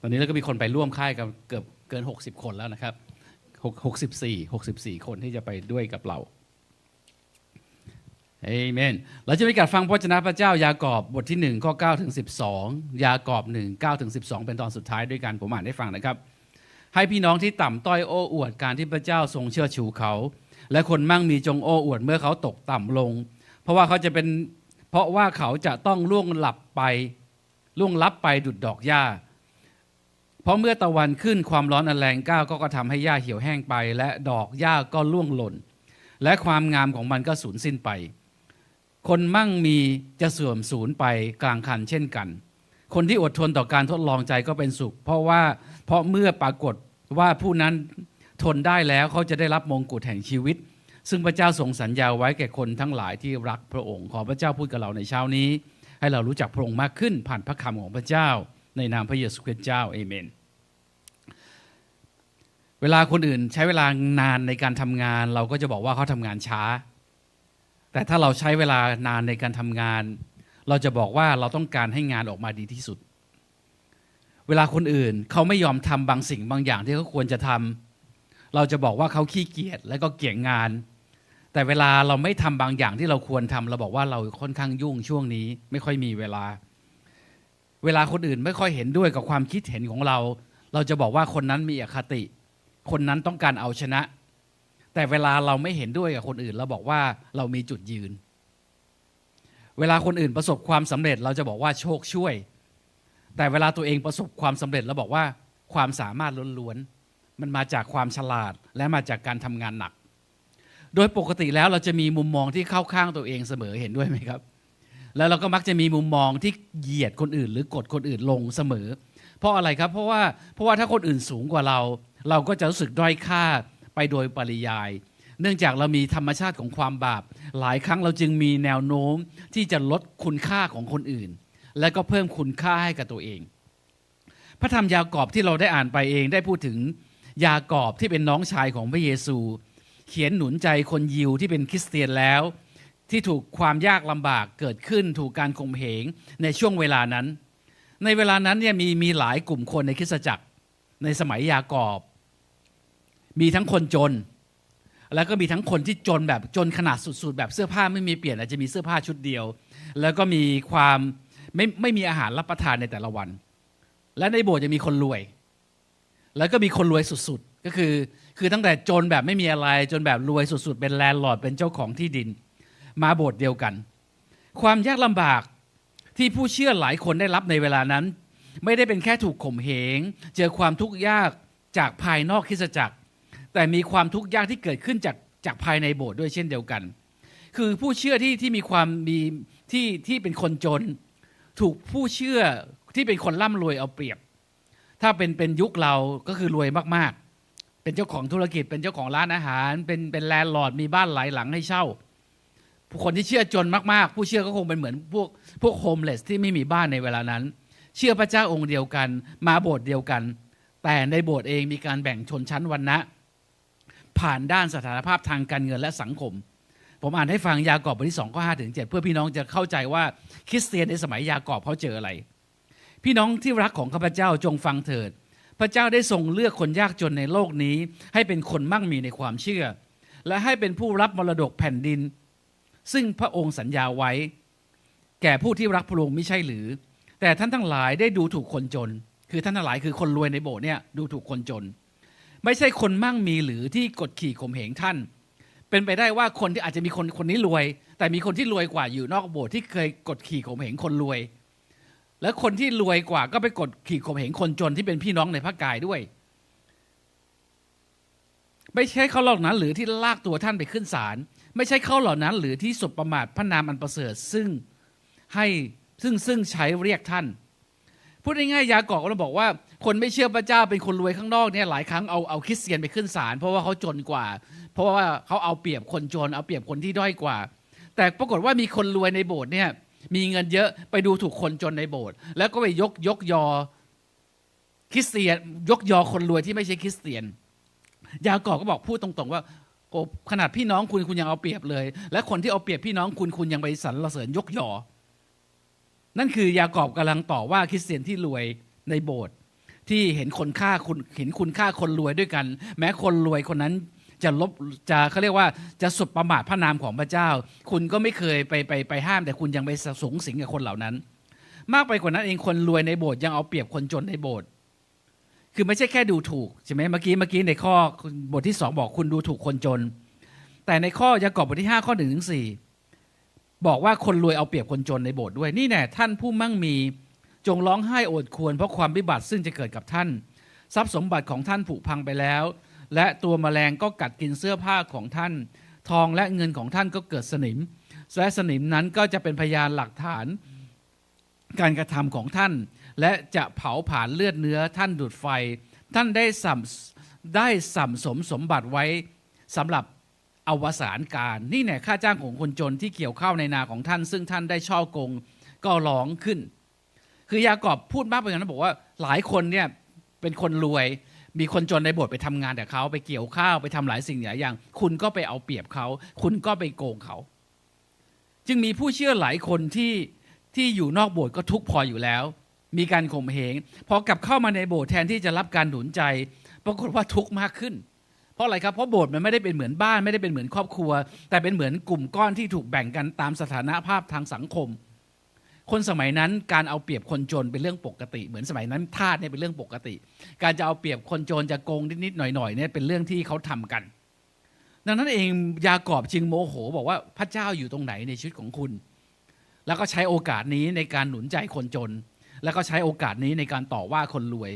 ตอนนี้เราก็มีคนไปร่วมค่ายกันเกือบเกิน 60 คนแล้วนะครับหก64 64 คนที่จะไปด้วยกับเราเอเมน เราจะมีการฟังพระวจนะพระเจ้ายากอบบทที่ 1 ข้อ9ถึง12 ยากอบ1 9ถึง12 เป็นตอนสุดท้ายด้วยกันผมอ่านให้ฟังนะครับ ให้พี่น้องที่ต่ำต้อยโอ้อวดการที่พระเจ้าทรงเชื่อชูเขา และคนมั่งมีจงโอ้อวดเมื่อเขาตกต่ำลง เพราะว่าเขาจะเป็นเพราะว่าเขาจะต้องล่วงหลับไปล่วงลับไปดุดดอกหญ้า เพราะเมื่อตะวันขึ้นความร้อนอันแรงก้าวก็กระทำให้หญ้าเหี่ยวแห้งไป และดอกหญ้าก็ร่วงหล่น และความงามของมันก็สูญสิ้นไป คนมั่งมีจะเสื่อมสูญไปกลางคันเช่นกัน คนที่อดทนต่อการทดลองใจก็เป็นสุข เพราะว่าเพราะเมื่อปรากฏว่าผู้นั้นทนได้แล้วเขาจะได้รับมงกุฎแห่งชีวิต ซึ่งพระเจ้าทรงสัญญาไว้แก่คนทั้งหลายที่รักพระองค์ ขอพระเจ้าพูดกับเราในเช้านี้ ให้เรารู้จักพระองค์มากขึ้นผ่านพระคำของพระเจ้า ในนามพระเยซูคริสต์เจ้าเอเมน เวลาคนอื่นใช้เวลานานในการทำงาน เราก็จะบอกว่าเขาทำงานช้า แต่ถ้าเราใช้เวลานานในการทำงาน เราจะบอกว่าเราต้องการให้งานออกมาดีที่สุด เวลาคนอื่นเขาไม่ยอมทำบางสิ่งบางอย่างที่เขาควรจะทำเราจะบอกว่าเขาขี้เกียจและก็เกี่ยงงานแต่เวลาเราไม่ทำบางอย่างที่เราควรทำเราบอกว่าเราค่อนข้างยุ่งช่วงนี้ ไม่ค่อยมีเวลา เวลาคนอื่นไม่ค่อยเห็นด้วยกับความคิดเห็นของเรา เราจะบอกว่าคนนั้นมีอคติ คนนั้นต้องการเอาชนะ แต่เวลาเราไม่เห็นด้วยกับคนอื่น เราบอกว่าเรามีจุดยืน เวลาคนอื่นประสบความสำเร็จ เราจะบอกว่าโชคช่วย แต่เวลาตัวเองประสบความสำเร็จเราบอกว่าความสามารถล้วนๆ มันมาจากความฉลาดและมาจากการทำงานหนัก โดยปกติแล้วเราจะมีมุมมองที่เข้าข้างตัวเองเสมอเห็นด้วยไหมครับ แล้วเราก็มักจะมีมุมมองที่เหยียดคนอื่น หรือกดคนอื่นลงเสมอ เพราะอะไรครับเพราะว่าเพราะว่าถ้าคนอื่นสูงกว่าเรา เราก็จะรู้สึกด้อยค่าไปโดยปริยาย เนื่องจากเรามีธรรมชาติของความบาป หลายครั้งเราจึงมีแนวโน้มที่จะลดคุณค่าของคนอื่น และก็เพิ่มคุณค่าให้กับตัวเอง พระธรรมยากอบที่เราได้อ่านไปเองได้พูดถึงยากอบที่เป็นน้องชายของพระเยซู เขียนหนุนใจคนยิวที่เป็นคริสเตียนแล้ว ที่ถูกความยากลำบากเกิดขึ้นถูกการข่มเหงในช่วงเวลานั้น ในเวลานั้นเนี่ยมีมีหลายกลุ่มคนในคริสตจักรในสมัยยากอบ มีทั้งคนจน แล้วก็มีทั้งคนที่จนแบบจนขนาดสุดๆ แบบเสื้อผ้าไม่มีเปลี่ยนอาจจะมีเสื้อผ้าชุดเดียว แล้วก็มีความไม่ไม่มีอาหารรับประทานในแต่ละวัน และในโบสถ์จะมีคนรวย แล้วก็มีคนรวยสุดๆ ก็คือคือตั้งแต่จนแบบไม่มีอะไรจนแบบรวยสุดๆ เป็นแลนด์ลอร์ดเป็นเจ้าของที่ดิน มาโบสถ์เดียวกัน ความยากลำบากที่ผู้เชื่อหลายคนได้รับในเวลานั้น ไม่ได้เป็นแค่ถูกข่มเหง เจอความทุกข์ยากจากภายนอกคริสจักร แต่มีความทุกข์ยากที่เกิดขึ้นจากจากภายในโบสถ์ด้วยเช่นเดียวกัน คือผู้เชื่อที่ที่มีความมีที่ที่เป็นคนจน ถูกผู้เชื่อที่เป็นคนร่ำรวยเอาเปรียบ ถ้าเป็นเป็นยุคเราก็คือรวยมากๆ เป็นเจ้าของธุรกิจเป็นเจ้าของร้านอาหาร เป็นเป็นแลนด์ลอร์ดมีบ้านหลายหลังให้เช่า คนที่เชื่อจนมากๆ ผู้เชื่อก็คงเป็นเหมือนพวกพวกโฮมเลสที่ไม่มีบ้านในเวลานั้น เชื่อพระเจ้าองค์เดียวกัน มาโบสถ์เดียวกัน แต่ในโบสถ์เองมีการแบ่งชนชั้นวรรณะ ผ่านด้านสถานภาพทางการเงินและสังคม ผมอ่านให้ฟังยากอบบทที่2ข้อ5ถึง7เพื่อพี่น้องจะเข้าใจว่าคริสเตียนในสมัยยากอบเขาเจออะไร พี่น้องที่รักของข้าพเจ้าจงฟังเถิด พระเจ้าได้ทรงเลือกคนยากจนในโลกนี้ ให้เป็นคนมั่งมีในความเชื่อ และให้เป็นผู้รับมรดกแผ่นดิน ซึ่งพระองค์สัญญาไว้ แก่ผู้ที่รักพระองค์ไม่ใช่หรือ แต่ท่านทั้งหลายได้ดูถูกคนจน คือท่านทั้งหลายคือคนรวยในโบสถ์เนี่ยดูถูกคนจน ไม่ใช่คนมั่งมีหรือที่กดขี่ข่มเหงท่าน เป็นไปได้ว่าคนที่อาจจะมีคนคนนี้รวย แต่มีคนที่รวยกว่าอยู่นอกโบสถ์ที่เคยกดขี่ข่มเหงคนรวย และคนที่รวยกว่าก็ไปกดขี่ข่มเหงคนจนที่เป็นพี่น้องในพระกายด้วยไม่ใช่เขาหล่านั้นหรือที่ลากตัวท่านไปขึ้นศาล ไม่ใช่เขาเหล่านั้น หรือที่สบประมาทพระนามอันประเสริฐซึ่งให้ซึ่งซึ่งใช้เรียกท่าน พูดง่ายๆยากอบเราบอกว่า คนไม่เชื่อพระเจ้าเป็นคนรวยข้างนอกเนี่ยหลายครั้งเอาเอาคริสเตียนไปขึ้นศาลเพราะว่าเขาจนกว่า เพราะว่าเขาเอาเปรียบคนจน เอาเปรียบคนที่ด้อยกว่า แต่ปรากฏว่ามีคนรวยในโบสถ์เนี่ยมีเงินเยอะไปดูถูกคนจนในโบสถ์แล้วก็ไปยกยกยอคริสเตียนยกยอคนรวยที่ไม่ใช่คริสเตียน ยากอก็บอกพูดตรงๆว่า โอ้ขนาดพี่น้องคุณคุณยังเอาเปรียบเลย และคนที่เอาเปรียบพี่น้องคุณคุณยังไปสรรเสริญยกยอ นั่นคือยากอบกำลังต่อว่าคริสเตียนที่รวยในโบสถ์ที่เห็นคนค่าคุณเห็นคุณค่าคนรวยด้วยกัน แม้คนรวยคนนั้นจะลบจะเขาเรียกว่าจะสุดประมาทพระนามของพระเจ้า คุณก็ไม่เคยไปไปไปห้าม แต่คุณยังไปสูงสิงกับคนเหล่านั้น มากไปกว่านั้นเองคนรวยในโบสถ์ยังเอาเปรียบคนจนในโบสถ์ คือไม่ใช่แค่ดูถูกใช่ไหมเมื่อกี้เมื่อกี้ในข้อบทที่สองบอกคุณดูถูกคนจน แต่ในข้อยากอบบทที่ห้าข้อหนึ่งถึงสี่บอกว่าคนรวยเอาเปรียบคนจนในโบสถ์ด้วยนี่แน่ท่านผู้มั่งมีจงร้องไห้โอดควร เพราะความวิบัติซึ่งจะเกิดกับท่าน ทรัพย์สมบัติของท่านผุพังไปแล้ว และตัวแมลงก็กัดกินเสื้อผ้าของท่าน ทองและเงินของท่านก็เกิดสนิมและสนิมนั้นก็จะเป็นพยานหลักฐาน การกระทำของท่าน และจะเผาผลาญเลือดเนื้อท่านดูดไฟ ท่านได้สัมได้สัมสมสมบัติไว้สำหรับอวสานการ นี่แน่ค่าจ้างของคนจนที่เกี่ยวข้าวในนาของท่าน ซึ่งท่านได้ช่อกงก็ร้องขึ้น คือยากอบพูดมากไปกว่านั้นบอกว่าหลายคนเนี่ยเป็นคนรวยมีคนจนในโบสถ์ไปทำงานแต่เขาไปเกี่ยวข้าวไปทำหลายสิ่งหลายอย่าง คุณก็ไปเอาเปรียบเขา คุณก็ไปโกงเขา จึงมีผู้เชื่อหลายคนที่ที่อยู่นอกโบสถ์ก็ทุกข์พออยู่แล้ว มีการข่มเหงพอกลับเข้ามาในโบสถ์แทนที่จะรับการหนุนใจ ปรากฏว่าทุกข์มากขึ้น เพราะอะไรครับเพราะโบสถ์มันไม่ได้เป็นเหมือนบ้านไม่ได้เป็นเหมือนครอบครัว แต่เป็นเหมือนกลุ่มก้อนที่ถูกแบ่งกันตามสถานภาพทางสังคม คนสมัยนั้นการเอาเปรียบคนจนเป็นเรื่องปกติ เหมือนสมัยนั้นทาสเนี่ยเป็นเรื่องปกติ การจะเอาเปรียบคนจนจะโกงนิดๆหน่อยๆเนี่ยเป็นเรื่องที่เขาทำกัน ดังนั้นเองยากอบจึงโมโห บอกว่าพระเจ้าอยู่ตรงไหนในชีวิตของคุณ แล้วก็ใช้โอกาสนี้ในการหนุนใจคนจน แล้วก็ใช้โอกาสนี้ในการต่อว่าคนรวย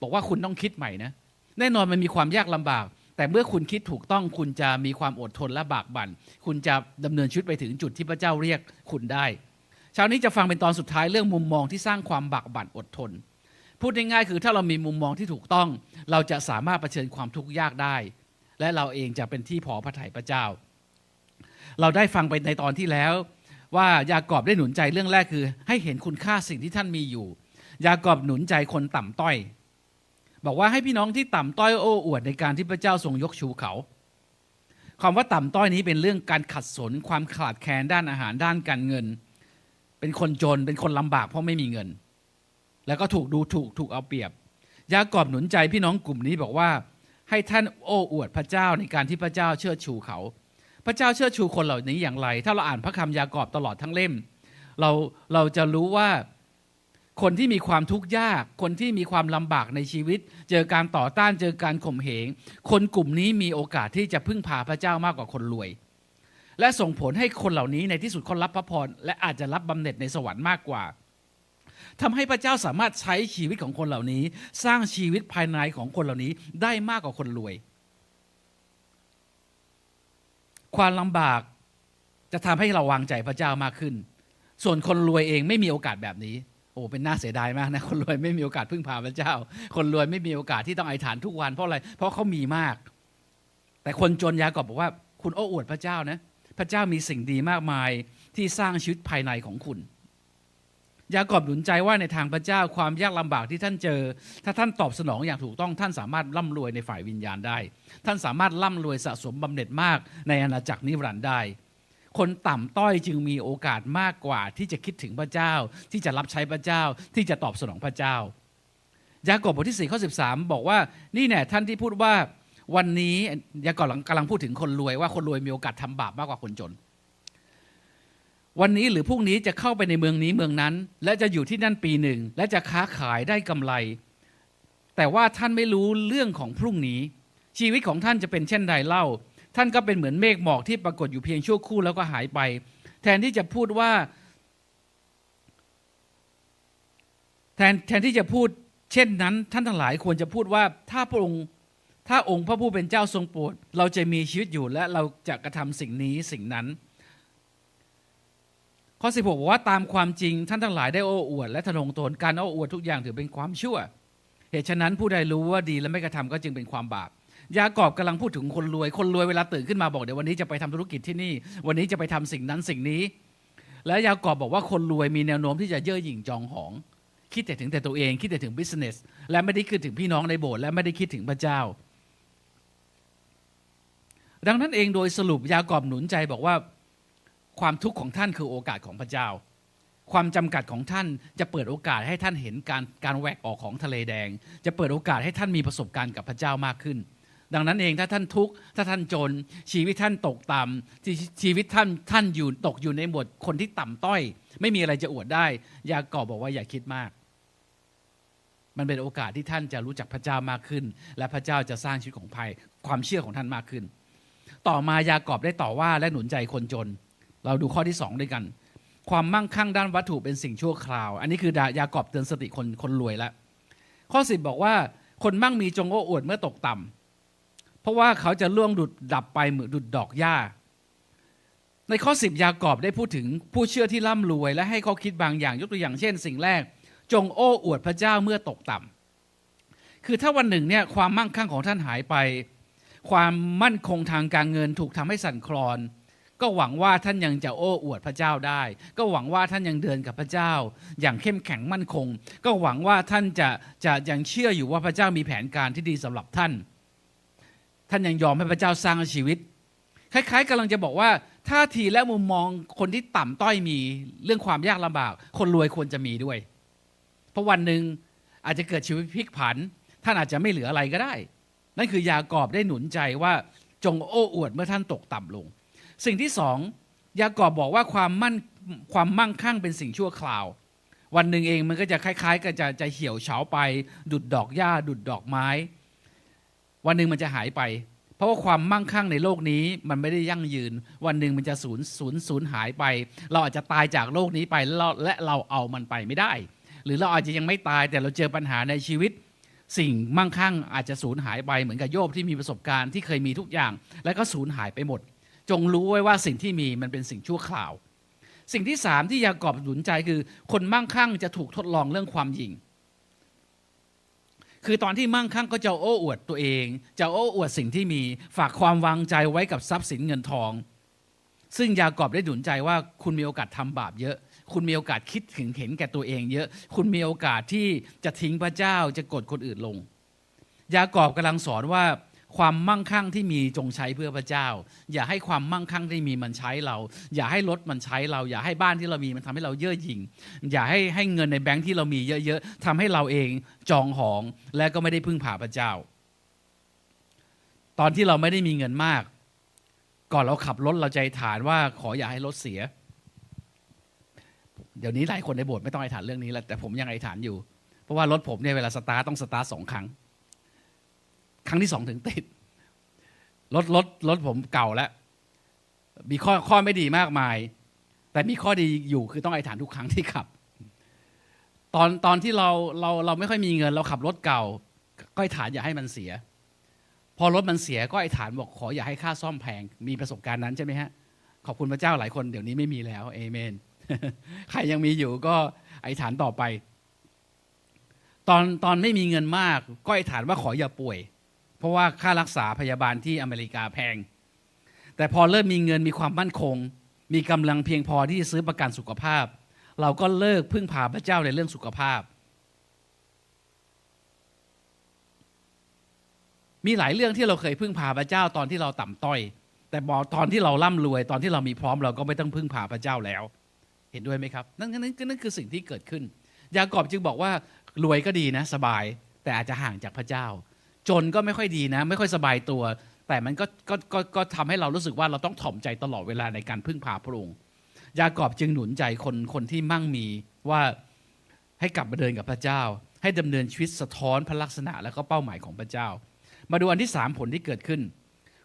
บอกว่าคุณต้องคิดใหม่นะ แน่นอนมันมีความยากลำบาก แต่เมื่อคุณคิดถูกต้องคุณจะมีความอดทนและบากบัน่น คุณจะดำเนินชีวิตไปถึงจุดที่พระเจ้าเรียกคุณได้เช้านี้จะฟังเป็นตอนสุดท้ายเรื่องมุมมองที่สร้างความบากบั่นอดทน พูดง่ายๆคือถ้าเรามีมุมมองที่ถูกต้อง เราจะสามารถเผชิญความทุกข์ยากได้ และเราเองจะเป็นที่พอพระทัยพระเจ้า เราได้ฟังไปในตอนที่แล้ว ว่ายากอบได้หนุนใจเรื่องแรกคือ ให้เห็นคุณค่าสิ่งที่ท่านมีอยู่ ยากอบหนุนใจคนต่ำต้อย บอกว่าให้พี่น้องที่ต่ำต้อยโอ้อวดในการที่พระเจ้าทรงยกชูเขาคำว่าต่ำต้อยนี้เป็นเรื่องการขัดสนความขาดแคลนด้านอาหารด้านการเงิน เป็นคนจนเป็นคนลำบากเพราะไม่มีเงิน แล้วก็ถูกดูถูกถูกเอาเปรียบ ยากอบหนุนใจพี่น้องกลุ่มนี้บอกว่า ให้ท่านโอ้อวดพระเจ้าในการที่พระเจ้าเชิดชูเขา พระเจ้าเชิดชูคนเหล่านี้อย่างไร ถ้าเราอ่านพระคำยากอบตลอดทั้งเล่ม เราเราจะรู้ว่าคนที่มีความทุกข์ยาก คนที่มีความลำบากในชีวิต เจอการต่อต้านเจอการข่มเหง คนกลุ่มนี้มีโอกาสที่จะพึ่งพาพระเจ้ามากกว่าคนรวย และส่งผลให้คนเหล่านี้ในที่สุดเขารับพระพรและอาจจะรับบำเหน็จในสวรรค์มากกว่าทำให้พระเจ้าสามารถใช้ชีวิตของคนเหล่านี้ สร้างชีวิตภายในของคนเหล่านี้ได้มากกว่าคนรวย ความลำบากจะทำให้เราวางใจพระเจ้ามากขึ้น ส่วนคนรวยเองไม่มีโอกาสแบบนี้ โอ้เป็นน่าเสียดายมากนะคนรวยไม่มีโอกาสพึ่งพาพระเจ้า คนรวยไม่มีโอกาสที่ต้องอธิษฐานทุกวันเพราะอะไร เพราะเขามีมาก แต่คนจนยากอบบอกว่า คุณโอ้อวดพระเจ้านะ พระเจ้ามีสิ่งดีมากมายที่สร้างชีวิตภายในของคุณ ยากอบหนุนใจว่าในทางพระเจ้าความยากลำบากที่ท่านเจอ ถ้าท่านตอบสนองอย่างถูกต้องท่านสามารถร่ำรวยในฝ่ายวิญญาณได้ ท่านสามารถร่ำรวยสะสมบำเหน็จมากในอาณาจักรนิรันดร์ได้ คนต่ำต้อยจึงมีโอกาสมากกว่าที่จะคิดถึงพระเจ้า ที่จะรับใช้พระเจ้าที่จะตอบสนองพระเจ้ายากอบบทที่4ข้อ13 บอกว่านี่แน่ท่านที่พูดว่าวันนี้ยากอบกำลังพูดถึงคนรวยว่าคนรวยมีโอกาสทำบาปมากกว่าคนจน วันนี้หรือพรุ่งนี้จะเข้าไปในเมืองนี้เมืองนั้น และจะอยู่ที่นั่นปีหนึ่ง และจะค้าขายได้กำไร แต่ว่าท่านไม่รู้เรื่องของพรุ่งนี้ ชีวิตของท่านจะเป็นเช่นใดเล่า ท่านก็เป็นเหมือนเมฆหมอกที่ปรากฏอยู่เพียงชั่วครู่แล้วก็หายไป แทนที่จะพูดว่า แทนแทนที่จะพูด เช่นนั้น ท่านทั้งหลายควรจะพูดว่าถ้าพระองค์ถ้าองค์พระผู้เป็นเจ้าทรงโปรดเราจะมีชีวิตอยู่และเราจะกระทำสิ่งนี้สิ่งนั้น ข้อสิบหกบอกว่าตามความจริงท่านทั้งหลายได้โอ้อวด และทนงตนการโอ้อวดทุกอย่างถือเป็นความชั่ว เหตุฉะนั้นผู้ใดรู้ว่าดีและไม่กระทำก็จึงเป็นความบาปยากอบกำลังพูดถึงคนรวย คนรวยเวลาตื่นขึ้นมาบอกเดี๋ยววันนี้จะไปทำธุรกิจที่นี่ วันนี้จะไปทำสิ่งนั้นสิ่งนี้ และยากอบบอกว่าคนรวยมีแนวโน้มที่จะเย่อหยิ่งจองหอง คิดแต่ถึงแต่ตัวเองคิดแต่ถึงบิสเนสและไม่ได้คิดถึงพี่น้องในโบสถ์และไม่ได้คิดถึงพระเจ้า ดังนั้นเองโดยสรุปยากอบหนุนใจบอกว่า ความทุกข์ของท่านคือโอกาสของพระเจ้า ความจำกัดของท่านจะเปิดโอกาสให้ท่านเห็นการการแหวกออกของทะเลแดง จะเปิดโอกาสให้ท่านมีประสบการณ์กับพระเจ้ามากขึ้น ดังนั้นเองถ้าท่านทุกข์ถ้าท่านจน ชีวิตท่านตกต่ำชีวิตท่านท่านอยู่ตกอยู่ในหมวดคนที่ต่ำต้อย ไม่มีอะไรจะอวดได้ ยากอบบอกว่าอย่าคิดมากมันเป็นโอกาสที่ท่านจะรู้จักพระเจ้ามากขึ้น และพระเจ้าจะสร้างชีวิตของภัยความเชื่อของท่านมากขึ้น ต่อมายากอบได้ต่อว่าและหนุนใจคนจน เราดูข้อที่สองด้วยกัน ความมั่งคั่งด้านวัตถุเป็นสิ่งชั่วคราว อันนี้คือยากอบเตือนสติคนคนรวยแล้วข้อสิบบอกว่าคนมั่งมีจงโอ้อวดเมื่อตกต่ำเพราะว่าเขาจะล่วงดุดดับไปเหมือนดุดดอกหญ้า ในข้อสิบยากอบได้พูดถึงผู้เชื่อที่ร่ำรวย และให้เขาคิดบางอย่างยกตัวอย่างเช่น สิ่งแรก จงโอ้อวดพระเจ้าเมื่อตกต่ำคือถ้าวันหนึ่งเนี่ยความมั่งคั่งของท่านหายไป ความมั่นคงทางการเงินถูกทำให้สั่นคลอน ก็หวังว่าท่านยังจะโอ้อวดพระเจ้าได้ ก็หวังว่าท่านยังเดินกับพระเจ้า อย่างเข้มแข็งมั่นคง ก็หวังว่าท่านจะจะยังเชื่ออยู่ว่าพระเจ้ามีแผนการที่ดีสำหรับท่าน ท่านยังยอมให้พระเจ้าสร้างชีวิต คล้าย ๆกำลังจะบอกว่าท่าทีและมุมมองคนที่ต่ำต้อยมีเรื่องความยากลำบาก คนรวยควรจะมีด้วย เพราะวันหนึ่งอาจจะเกิดชีวิตพลิกผัน ท่านอาจจะไม่เหลืออะไรก็ได้ นั่นคือยากอบได้หนุนใจว่าจงโอ้อวดเมื่อท่านตกต่ำลง สิ่งที่สองยากอบบอกว่าความมั่นความมั่งคั่งเป็นสิ่งชั่วคราว วันหนึ่งเองมันก็จะคล้ายๆกับจะจะเหี่ยวเฉาไป ดุดดอกหญ้า ดุดดอกไม้ วันหนึ่งมันจะหายไป เพราะว่าความมั่งคั่งในโลกนี้มันไม่ได้ยั่งยืน วันหนึ่งมันจะสูญสูญสูญหายไป เราอาจจะตายจากโลกนี้ไปแล้วเราและเราเอามันไปไม่ได้ หรือเราอาจจะยังไม่ตายแต่เราเจอปัญหาในชีวิต สิ่งมั่งคั่งอาจจะสูญหายไปเหมือนกับโยบที่มีประสบการณ์ที่เคยมีทุกอย่าง แล้วก็สูญหายไปหมด จงรู้ไว้ว่าสิ่งที่มีมันเป็นสิ่งชั่วคราว สิ่งที่สามที่ยากอบหนุนใจคือ คนมั่งคั่งจะถูกทดลองเรื่องความหยิ่งคือตอนที่มั่งคั่งก็จะโอ้อวดตัวเอง จะโอ้อวดสิ่งที่มีฝากความวางใจไว้กับทรัพย์สินเงินทอง ซึ่งยากอบได้หนุนใจว่าคุณมีโอกาสทำบาปเยอะ คุณมีโอกาสคิดถึงเห็นแก่ตัวเองเยอะ คุณมีโอกาสที่จะทิ้งพระเจ้าจะกดคนอื่นลง ยากอบกำลังสอนว่า ความมั่งคั่งที่มีจงใช้เพื่อพระเจ้า อย่าให้ความมั่งคั่งที่มีมันใช้เรา อย่าให้รถมันใช้เรา อย่าให้บ้านที่เรามีมันทำให้เราเย่อหยิ่งอย่าให้ให้เงินในแบงค์ที่เรามีเยอะๆทำให้เราเองจองหองและก็ไม่ได้พึ่งพาพระเจ้า ตอนที่เราไม่ได้มีเงินมาก ก่อนเราขับรถเราใจฐานว่าขออย่าให้รถเสีย เดี๋ยวนี้หลายคนในโบสถ์ไม่ต้องไอฐานเรื่องนี้แล้วแต่ผมยังไอฐานอยู่ เพราะว่ารถผมเนี่ยเวลาสตาร์ทต้องสตาร์ทสองครั้ง ครั้งที่สองถึงติดรถรถรถผมเก่าแล้ว มีข้อข้อไม่ดีมากมาย แต่มีข้อดีอยู่คือต้องไอฐานทุกครั้งที่ขับ ตอนตอนที่เราเราเราไม่ค่อยมีเงิน เราขับรถเก่า ก็ไอฐานอย่าให้มันเสีย พอรถมันเสียก็ไอฐานบอกขออย่าให้ค่าซ่อมแพง มีประสบการณ์นั้นใช่ไหมฮะ ขอบคุณพระเจ้าหลายคนเดี๋ยวนี้ไม่มีแล้วเอเมน ใครยังมีอยู่ก็ไอฐานต่อไป ตอนตอนไม่มีเงินมาก ก็ไอฐานว่าขออย่าป่วย ราะว่าค่ารักษาพยาบาลที่อเมริกาแพง แต่พอเริ่มมีเงินมีความมั่นคง มีกำลังเพียงพอที่จะซื้อประกันสุขภาพ เราก็เลิกพึ่งพาพระเจ้าในเรื่องสุขภาพ มีหลายเรื่องที่เราเคยพึ่งพาพระเจ้าตอนที่เราต่ำต้อย แต่บอตอนที่เราร่ำรวย ตอนที่เรามีพร้อมเราก็ไม่ต้องพึ่งพาพระเจ้าแล้ว เห็นด้วยไหมครับนั่นนั่นนั่นคือสิ่งที่เกิดขึ้นยากอบจึงบอกว่ารวยก็ดีนะสบาย แต่อาจจะห่างจากพระเจ้า จนก็ไม่ค่อยดีนะ ไม่ค่อยสบายตัว แต่มันก็ก็ก็ก็ทำให้เรารู้สึกว่าเราต้องถ่อมใจตลอดเวลาในการพึ่งพาพระองค์ยากอบจึงหนุนใจคนคนที่มั่งมีว่าให้กลับมาเดินกับพระเจ้า ให้ดำเนินชีวิตสะท้อนพระลักษณะและก็เป้าหมายของพระเจ้า มาดูอันที่สามผลที่เกิดขึ้น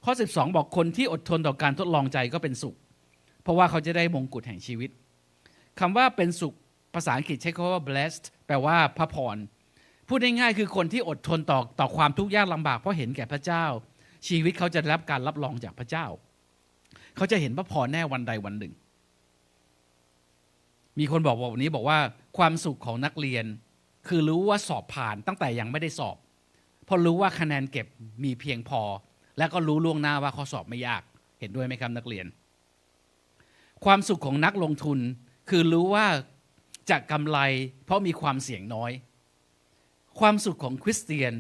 ข้อ 12 บอกคนที่อดทนต่อการทดลองใจก็เป็นสุข เพราะว่าเขาจะได้มงกุฎแห่งชีวิตคำว่าเป็นสุขภาษาอังกฤษใช้คำว่า blessed แปลว่าพระพร พูดง่ายๆคือคนที่อดทนต่อต่อความทุกข์ยากลำบากเพราะเห็นแก่พระเจ้า ชีวิตเขาจะรับการรับรองจากพระเจ้า เขาจะเห็นพระพรแน่วันใดวันหนึ่ง มีคนบอกว่าวันนี้บอกว่าความสุขของนักเรียน คือรู้ว่าสอบผ่านตั้งแต่ยังไม่ได้สอบเพราะรู้ว่าคะแนนเก็บมีเพียงพอ และก็รู้ล่วงหน้าว่าข้อสอบไม่ยากเห็นด้วยไหมครับนักเรียน ความสุขของนักลงทุนคือรู้ว่าจะกำไรเพราะมีความเสี่ยงน้อย ความสุขของคริสเตียน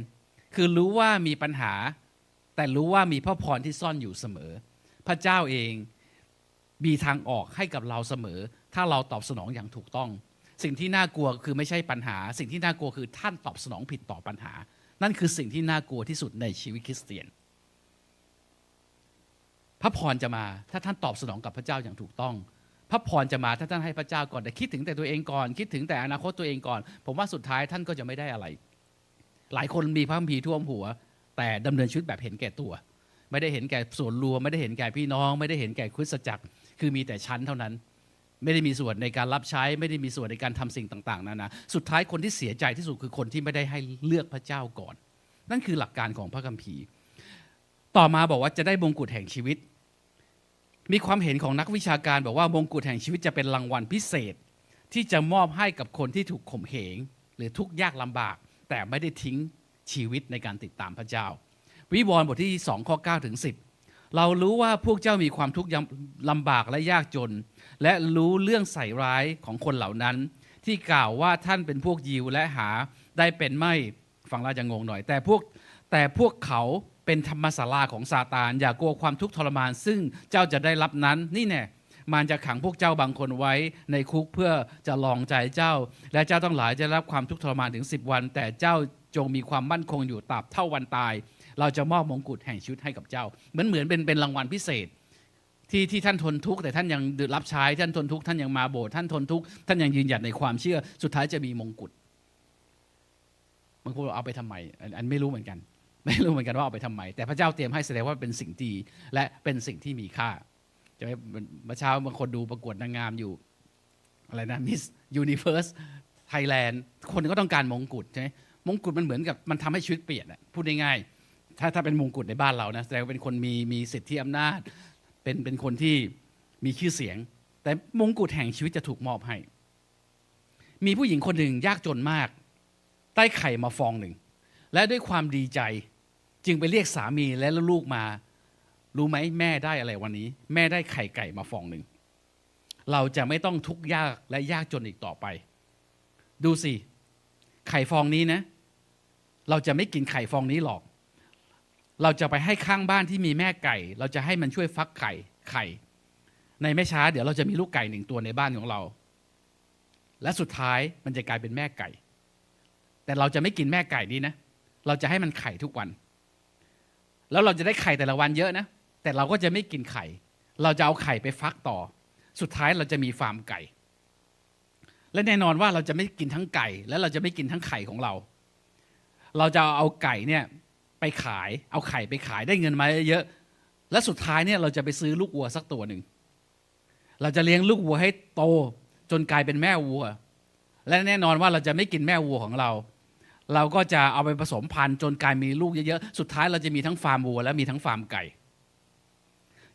คือรู้ว่ามีปัญหา แต่รู้ว่ามีพระพรที่ซ่อนอยู่เสมอ พระเจ้าเองมีทางออกให้กับเราเสมอ ถ้าเราตอบสนองอย่างถูกต้อง สิ่งที่น่ากลัวคือไม่ใช่ปัญหา สิ่งที่น่ากลัวคือท่านตอบสนองผิดต่อปัญหา นั่นคือสิ่งที่น่ากลัวที่สุดในชีวิตคริสเตียน พระพรจะมาถ้าท่านตอบสนองกับพระเจ้าอย่างถูกต้อง พระพรจะมาถ้าท่านให้พระเจ้าก่อนแต่คิดถึงแต่ตัวเองก่อน คิดถึงแต่อนาคตตัวเองก่อน ผมว่าสุดท้ายท่านก็จะไม่ได้อะไร หลายคนมีพระคัมภีร์ท่วมหัว แต่ดำเนินชีวิตแบบเห็นแก่ตัว ไม่ได้เห็นแก่ส่วนรวมไม่ได้เห็นแก่พี่น้อง ไม่ได้เห็นแก่คริสตจักร คือมีแต่ชั้นเท่านั้น ไม่ได้มีส่วนในการรับใช้ ไม่ได้มีส่วนในการทำสิ่งต่างๆนานาสุดท้ายคนที่เสียใจที่สุดคือคนที่ไม่ได้ให้เลือกพระเจ้าก่อน นั่นคือหลักการของพระคัมภีร์ ต่อมาบอกว่าจะได้มงกุฎแห่งชีวิต มีความเห็นของนักวิชาการบอกว่ามงกุฎแห่งชีวิตจะเป็นรางวัลพิเศษ ที่จะมอบให้กับคนที่ถูกข่มเหง หรือทุกข์ยากลำบาก แต่ไม่ได้ทิ้งชีวิตในการติดตามพระเจ้า วิวรณ์บทที่2ข้อ9ถึง10 เรารู้ว่าพวกเจ้ามีความทุกข์ลำบากและยากจน และรู้เรื่องใส่ร้ายของคนเหล่านั้น ที่กล่าวว่าท่านเป็นพวกยิวและหาได้เป็นไม่ฟังแล้วจะงงหน่อย แต่พวกแต่พวกเขา เป็นธรรมศาลาของซาตาน อย่ากลัวความทุกข์ทรมาน ซึ่งเจ้าจะได้รับนั้นนี่แน่มันจะขังพวกเจ้าบางคนไว้ในคุกเพื่อจะลองใจเจ้า และเจ้าต้องหลายจะรับความทุกข์ทรมานถึง 10 วัน แต่เจ้าจงมีความมั่นคงอยู่ตราบเท่าวันตาย เราจะมอบมงกุฎแห่งชีวิตให้กับเจ้า เหมือนเหมือนเป็นเป็นรางวัลพิเศษ ที่ที่ท่านทนทุกข์แต่ท่านยังรับใช้ท่านทนทุกข์ท่านยังมาโบสถ์ท่านทนทุกข์ท่านยังยืนหยัดในความเชื่อ สุดท้ายจะมีมงกุฎบางคนเอาไปทำไมอันไม่รู้เหมือนกัน ไม่รู้เหมือนกันว่าเอาไปทำไม แต่พระเจ้าเตรียมให้แสดงว่าเป็นสิ่งดีและเป็นสิ่งที่มีค่าจะไม่เมื่อเช้าบางคนดูประกวดนางงามอยู่ อะไรนะมิสยูนิเวิร์สไทยแลนด์คนก็ต้องการมงกุฎใช่ไหมมงกุฎมันเหมือนกับมันทำให้ชีวิตเปลี่ยนอะพูดง่ายๆถ้าถ้าเป็นมงกุฎในบ้านเรานะแสดงว่าเป็นคนมีมีสิทธิอำนาจ เป็นเป็นคนที่มีชื่อเสียง แต่มงกุฎแห่งชีวิตจะถูกมอบให้ มีผู้หญิงคนหนึ่งยากจนมากได้ไข่มาฟองหนึ่ง และด้วยความดีใจจึงไปเรียกสามีและลูกมา รู้ไหมแม่ได้อะไรวันนี้ แม่ได้ไข่ไก่มาฟองหนึ่ง เราจะไม่ต้องทุกข์ยากและยากจนอีกต่อไป ดูสิ ไข่ฟองนี้นะ เราจะไม่กินไข่ฟองนี้หรอก เราจะไปให้ข้างบ้านที่มีแม่ไก่ เราจะให้มันช่วยฟักไข่ไข่ ในไม่ช้า เดี๋ยวเราจะมีลูกไก่หนึ่งตัวในบ้านของเรา และสุดท้ายมันจะกลายเป็นแม่ไก่ แต่เราจะไม่กินแม่ไก่นี้นะเเราจะให้มันไข่ทุกวัน แล้วเราจะได้ไข่แต่ละวันเยอะนะ แต่เราก็จะไม่กินไข่ เราจะเอาไข่ไปฟักต่อ สุดท้ายเราจะมีฟาร์มไก่ และแน่นอนว่าเราจะไม่กินทั้งไก่ และเราจะไม่กินทั้งไข่ของเรา เราจะเอาไก่เนี่ยไปขาย เอาไข่ไปขายได้เงินมาเยอะ และสุดท้ายเนี่ยเราจะไปซื้อลูกวัวสักตัวหนึ่ง เราจะเลี้ยงลูกวัวให้โตจนกลายเป็นแม่วัว และแน่นอนว่าเราจะไม่กินแม่วัวของเรา เราก็จะเอาไปผสมพันธุ์จนกลายมีลูกเยอะๆ สุดท้ายเราจะมีทั้งฟาร์มวัวและมีทั้งฟาร์มไก่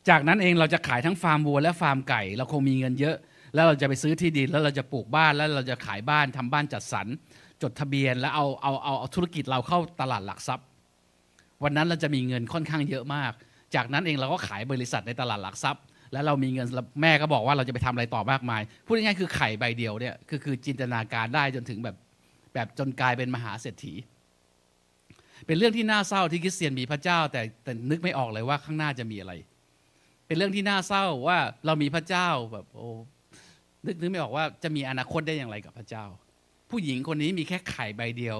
จากนั้นเองเราจะขายทั้งฟาร์มวัวและฟาร์มไก่ เราคงมีเงินเยอะ แล้วเราจะไปซื้อที่ดินแล้วเราจะปลูกบ้านแล้วเราจะขายบ้านทำบ้านจัดสรรจดทะเบียนแล้วเอาเอาเอาเอาธุรกิจเราเข้าตลาดหลักทรัพย์ วันนั้นเราจะมีเงินค่อนข้างเยอะมาก จากนั้นเองเราก็ขายบริษัทในตลาดหลักทรัพย์ แล้วเรามีเงินแม่ก็บอกว่าเราจะไปทำอะไรต่อมากมาย พูดง่ายๆคือไข่ใบเดียวเนี่ยคือคือจินตนาการได้จนถึงแบบ แบบจนกลายเป็นมหาเศรษฐี เป็นเรื่องที่น่าเศร้าที่คริสเตียนมีพระเจ้า แต่แต่นึกไม่ออกเลยว่าข้างหน้าจะมีอะไร เป็นเรื่องที่น่าเศร้าว่าเรามีพระเจ้าแบบโอ้นึกนึกไม่ออกว่าจะมีอนาคตได้อย่างไรกับพระเจ้า ผู้หญิงคนนี้มีแค่ไข่ใบเดียว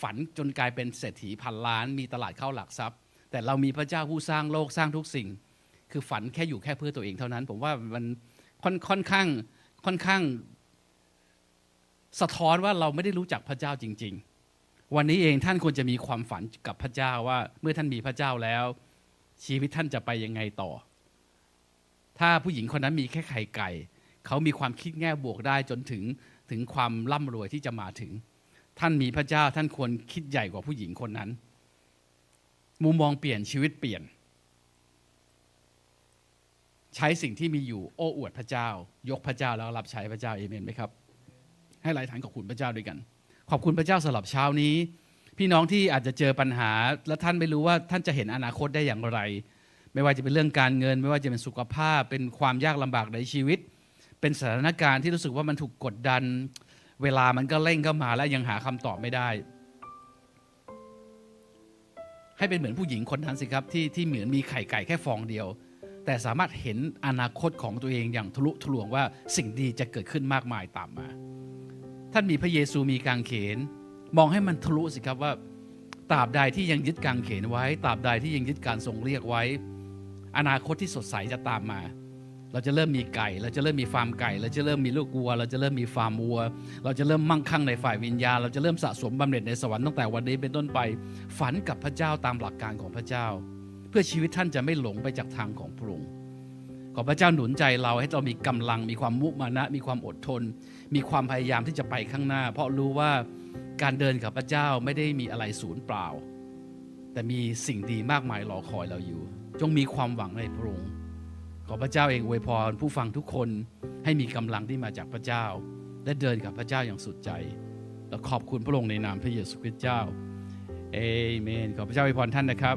ฝันจนกลายเป็นเศรษฐีพันล้าน มีตลาดเข้าหลักทรัพย์ แต่เรามีพระเจ้าผู้สร้างโลกสร้างทุกสิ่ง คือฝันแค่อยู่แค่เพื่อตัวเองเท่านั้น ผมว่ามันค่อนค่อนข้างค่อนข้าง สะท้อนว่าเราไม่ได้รู้จักพระเจ้าจริง ๆ วันนี้เองท่านควรจะมีความฝันกับพระเจ้าว่า เมื่อท่านมีพระเจ้าแล้ว ชีวิตท่านจะไปยังไงต่อ ถ้าผู้หญิงคนนั้นมีแค่ไข่ไก่ เขามีความคิดแง่บวกได้จนถึงถึงความร่ำรวยที่จะมาถึง ท่านมีพระเจ้าท่านควรคิดใหญ่กว่าผู้หญิงคนนั้น มุมมองเปลี่ยนชีวิตเปลี่ยน ใช้สิ่งที่มีอยู่โอ้อวดพระเจ้า ยกพระเจ้าแล้วรับใช้พระเจ้าเอเมนไหมครับ ให้หลายฐานขอบคุณพระเจ้าด้วยกัน ขอบคุณพระเจ้าสำหรับเช้านี้ พี่น้องที่อาจจะเจอปัญหา และท่านไม่รู้ว่าท่านจะเห็นอนาคตได้อย่างไร ไม่ว่าจะเป็นเรื่องการเงิน ไม่ว่าจะเป็นสุขภาพ เป็นความยากลำบากในชีวิต เป็นสถานการณ์ที่รู้สึกว่ามันถูกกดดัน เวลามันก็เร่งเข้ามาและยังหาคำตอบไม่ได้ ให้เป็นเหมือนผู้หญิงคนนั้นสิครับที่ที่เหมือนมีไข่ไก่แค่ฟองเดียวแต่สามารถเห็นอนาคตของตัวเองอย่างทะลุทะลวงว่าสิ่งดีจะเกิดขึ้นมากมายตามมา ท่านมีพระเยซูมีกางเขน มองให้มันทะลุสิครับว่าตราบใดที่ยังยึดกางเขนไว้ตราบใดที่ยังยึดการทรงเรียกไว้ อนาคตที่สดใสจะตามมา เราจะเริ่มมีไก่ เราจะเริ่มมีฟาร์มไก่ เราจะเริ่มมีลูกวัว เราจะเริ่มมีฟาร์มวัว เราจะเริ่มมั่งคั่งในฝ่ายวิญญาณเราจะเริ่มสะสมบำเหน็จในสวรรค์ตั้งแต่วันนี้เป็นต้นไป ฝันกับพระเจ้าตามหลักการของพระเจ้า เพื่อชีวิตท่านจะไม่หลงไปจากทางของพระองค์ ขอพระเจ้าหนุนใจเราให้เรามีกำลัง มีความมุมานะ มีความอดทน มีความพยายามที่จะไปข้างหน้า เพราะรู้ว่าการเดินกับพระเจ้าไม่ได้มีอะไรสูญเปล่า แต่มีสิ่งดีมากมายรอคอยเราอยู่ จงมีความหวังในพระองค์ขอพระเจ้าเองอวยพรผู้ฟังทุกคนให้มีกำลังที่มาจากพระเจ้า และเดินกับพระเจ้าอย่างสุดใจ และขอบคุณพระองค์ในนามพระเยซูคริสต์เจ้าเอเมนขอพระเจ้าอวยพรท่านนะครับ